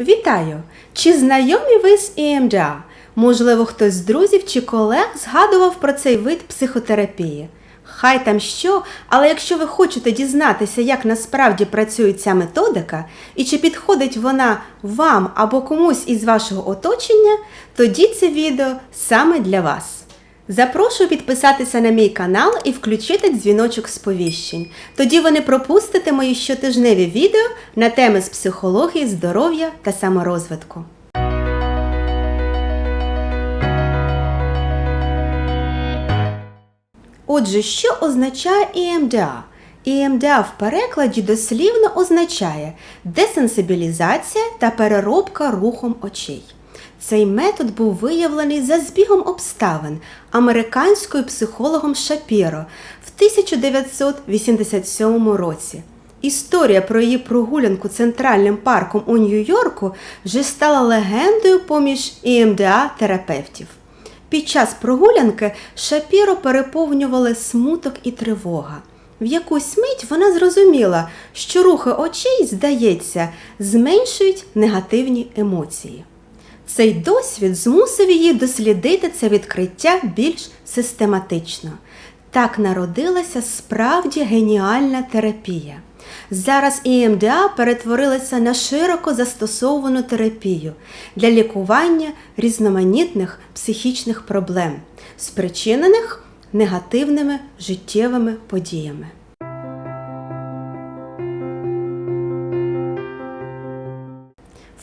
Вітаю! Чи знайомі ви з EMDR? Можливо, хтось з друзів чи колег згадував про цей вид психотерапії. Хай там що, але якщо ви хочете дізнатися, як насправді працює ця методика і чи підходить вона вам або комусь із вашого оточення, тоді це відео саме для вас. Запрошую підписатися на мій канал і включити дзвіночок сповіщень. Тоді ви не пропустите мої щотижневі відео на теми з психології, здоров'я та саморозвитку. Отже, що означає EMDR? EMDR в перекладі дослівно означає десенсибілізація та переробка рухом очей. Цей метод був виявлений за збігом обставин американською психологом Шапіро в 1987 році. Історія про її прогулянку центральним парком у Нью-Йорку вже стала легендою поміж ІМДА-терапевтів. Під час прогулянки Шапіро переповнювали смуток і тривога. В якусь мить вона зрозуміла, що рухи очей, здається, зменшують негативні емоції. Цей досвід змусив її дослідити це відкриття більш систематично. Так народилася справді геніальна терапія. Зараз ІМДА перетворилася на широко застосовану терапію для лікування різноманітних психічних проблем, спричинених негативними життєвими подіями.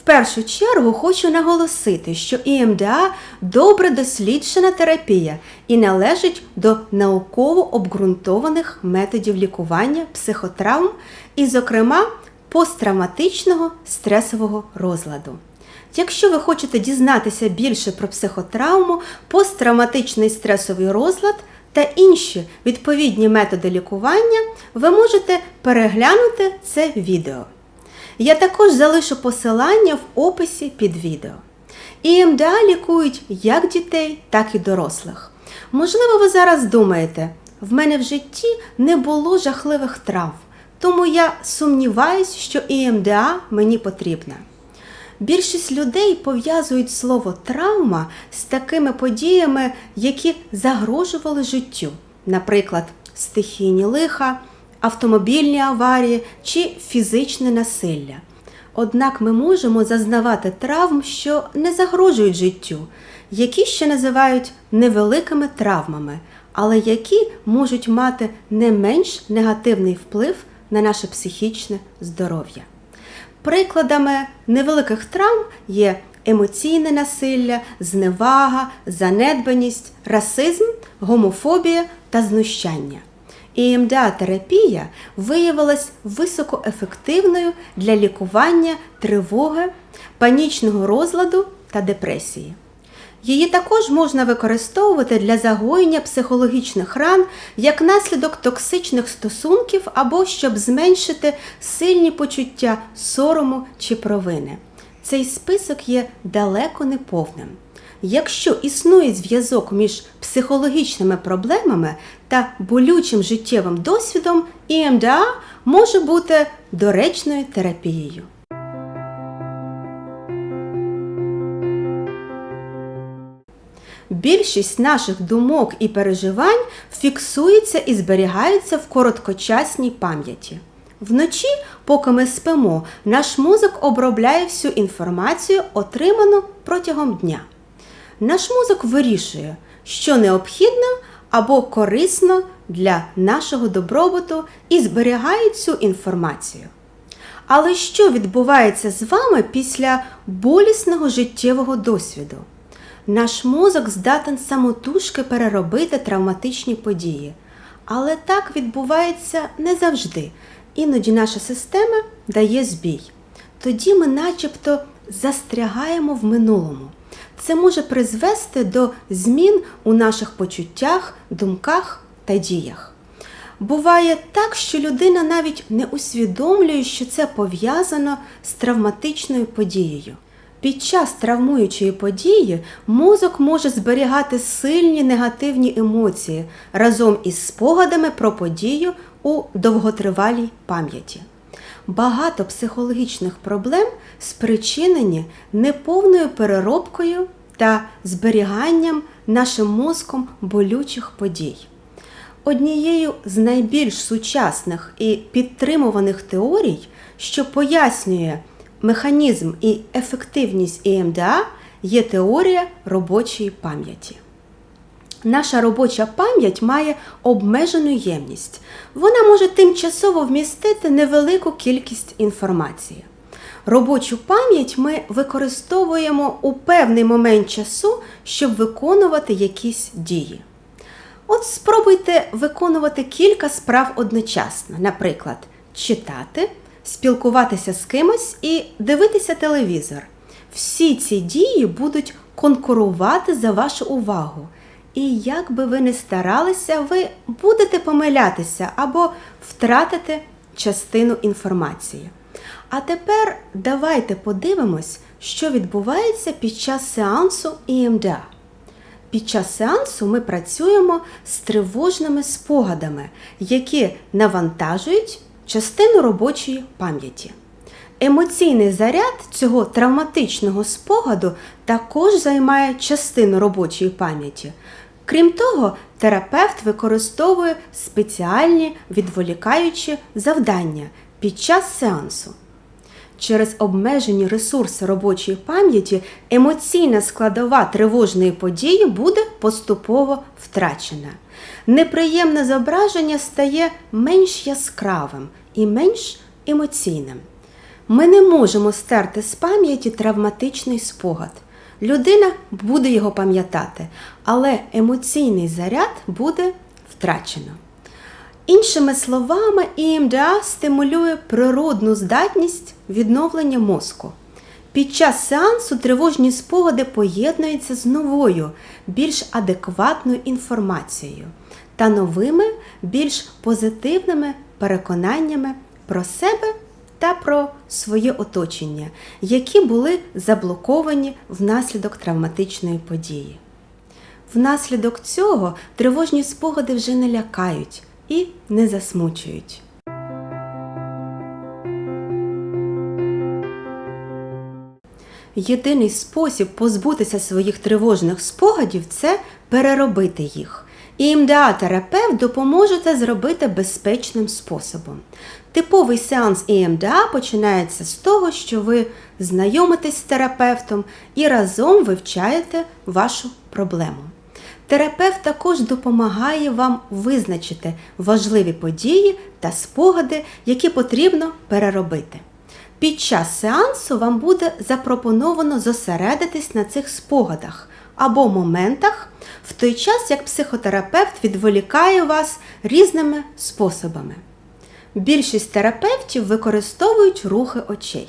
В першу чергу хочу наголосити, що ІМДА добре досліджена терапія і належить до науково обґрунтованих методів лікування психотравм і, зокрема, посттравматичного стресового розладу. Якщо ви хочете дізнатися більше про психотравму, посттравматичний стресовий розлад та інші відповідні методи лікування, ви можете переглянути це відео. Я також залишу посилання в описі під відео. ІМДА лікують як дітей, так і дорослих. Можливо, ви зараз думаєте, в мене в житті не було жахливих травм, тому я сумніваюсь, що ІМДА мені потрібна. Більшість людей пов'язують слово травма з такими подіями, які загрожували життю, наприклад, стихійні лиха, автомобільні аварії чи фізичне насилля. Однак ми можемо зазнавати травм, що не загрожують життю, які ще називають невеликими травмами, але які можуть мати не менш негативний вплив на наше психічне здоров'я. Прикладами невеликих травм є емоційне насилля, зневага, занедбаність, расизм, гомофобія та знущання. ІМДА-терапія виявилась високоефективною для лікування тривоги, панічного розладу та депресії. Її також можна використовувати для загоєння психологічних ран як наслідок токсичних стосунків або щоб зменшити сильні почуття сорому чи провини. Цей список є далеко не повним. Якщо існує зв'язок між психологічними проблемами та болючим життєвим досвідом, ІМДА може бути доречною терапією. Більшість наших думок і переживань фіксується і зберігається в короткочасній пам'яті. Вночі, поки ми спимо, наш мозок обробляє всю інформацію, отриману протягом дня. Наш мозок вирішує, що необхідно або корисно для нашого добробуту і зберігає цю інформацію. Але що відбувається з вами після болісного життєвого досвіду? Наш мозок здатен самотужки переробити травматичні події. Але так відбувається не завжди. Іноді наша система дає збій. Тоді ми начебто застрягаємо в минулому. Це може призвести до змін у наших почуттях, думках та діях. Буває так, що людина навіть не усвідомлює, що це пов'язано з травматичною подією. Під час травмуючої події мозок може зберігати сильні негативні емоції разом із спогадами про подію у довготривалій пам'яті. Багато психологічних проблем спричинені неповною переробкою та зберіганням нашим мозком болючих подій. Однією з найбільш сучасних і підтримуваних теорій, що пояснює механізм і ефективність ЕМДА, є теорія робочої пам'яті. Наша робоча пам'ять має обмежену ємність. Вона може тимчасово вмістити невелику кількість інформації. Робочу пам'ять ми використовуємо у певний момент часу, щоб виконувати якісь дії. От спробуйте виконувати кілька справ одночасно, наприклад, читати, спілкуватися з кимось і дивитися телевізор. Всі ці дії будуть конкурувати за вашу увагу. І як би ви не старалися, ви будете помилятися або втратите частину інформації. А тепер давайте подивимось, що відбувається під час сеансу ІМДА. Під час сеансу ми працюємо з тривожними спогадами, які навантажують частину робочої пам'яті. Емоційний заряд цього травматичного спогаду також займає частину робочої пам'яті. Крім того, терапевт використовує спеціальні відволікаючі завдання під час сеансу. Через обмежені ресурси робочої пам'яті емоційна складова тривожної події буде поступово втрачена. Неприємне зображення стає менш яскравим і менш емоційним. Ми не можемо стерти з пам'яті травматичний спогад. Людина буде його пам'ятати, але емоційний заряд буде втрачено. Іншими словами, ІМДА стимулює природну здатність відновлення мозку. Під час сеансу тривожні спогади поєднуються з новою, більш адекватною інформацією та новими, більш позитивними переконаннями про себе та про своє оточення, які були заблоковані внаслідок травматичної події. Внаслідок цього тривожні спогади вже не лякають і не засмучують. Єдиний спосіб позбутися своїх тривожних спогадів це переробити їх. І МДА-терапевт допоможе це зробити безпечним способом. Типовий сеанс ІМДА починається з того, що ви знайомитесь з терапевтом і разом вивчаєте вашу проблему. Терапевт також допомагає вам визначити важливі події та спогади, які потрібно переробити. Під час сеансу вам буде запропоновано зосередитись на цих спогадах або моментах, в той час як психотерапевт відволікає вас різними способами. Більшість терапевтів використовують рухи очей.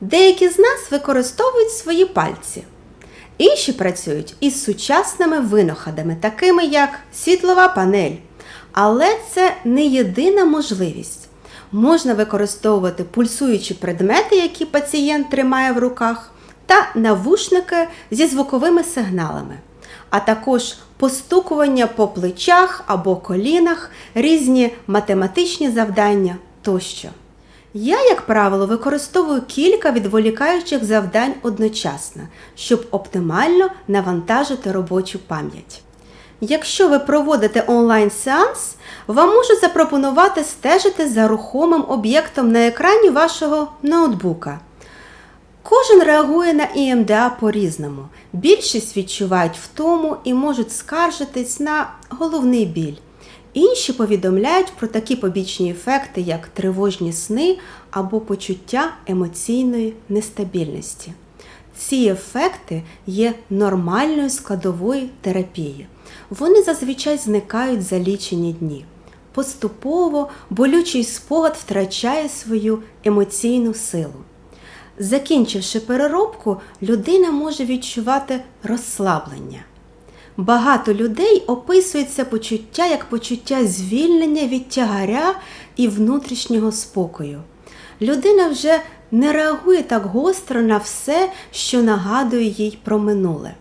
Деякі з нас використовують свої пальці. Інші працюють із сучасними винаходами, такими як світлова панель. Але це не єдина можливість. Можна використовувати пульсуючі предмети, які пацієнт тримає в руках, та навушники зі звуковими сигналами, а також постукування по плечах або колінах, різні математичні завдання тощо. Я, як правило, використовую кілька відволікаючих завдань одночасно, щоб оптимально навантажити робочу пам'ять. Якщо ви проводите онлайн-сеанс, вам можуть запропонувати стежити за рухомим об'єктом на екрані вашого ноутбука. Кожен реагує на ІМДА по-різному. Більшість відчувають втому і можуть скаржитись на головний біль. Інші повідомляють про такі побічні ефекти, як тривожні сни або почуття емоційної нестабільності. Ці ефекти є нормальною складовою терапії. Вони зазвичай зникають за лічені дні. Поступово болючий спогад втрачає свою емоційну силу. Закінчивши переробку, людина може відчувати розслаблення. Багато людей описують це почуття як почуття звільнення від тягаря і внутрішнього спокою. Людина вже не реагує так гостро на все, що нагадує їй про минуле.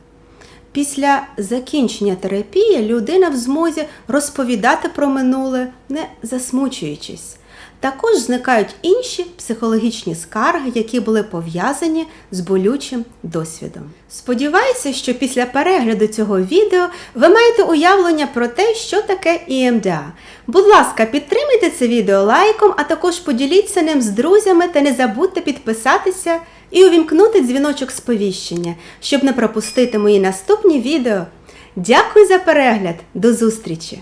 Після закінчення терапії людина в змозі розповідати про минуле, не засмучуючись. Також зникають інші психологічні скарги, які були пов'язані з болючим досвідом. Сподіваюся, що після перегляду цього відео ви маєте уявлення про те, що таке EMDA. Будь ласка, підтримайте це відео лайком, а також поділіться ним з друзями та не забудьте підписатися і увімкнути дзвіночок сповіщення, щоб не пропустити мої наступні відео. Дякую за перегляд! До зустрічі!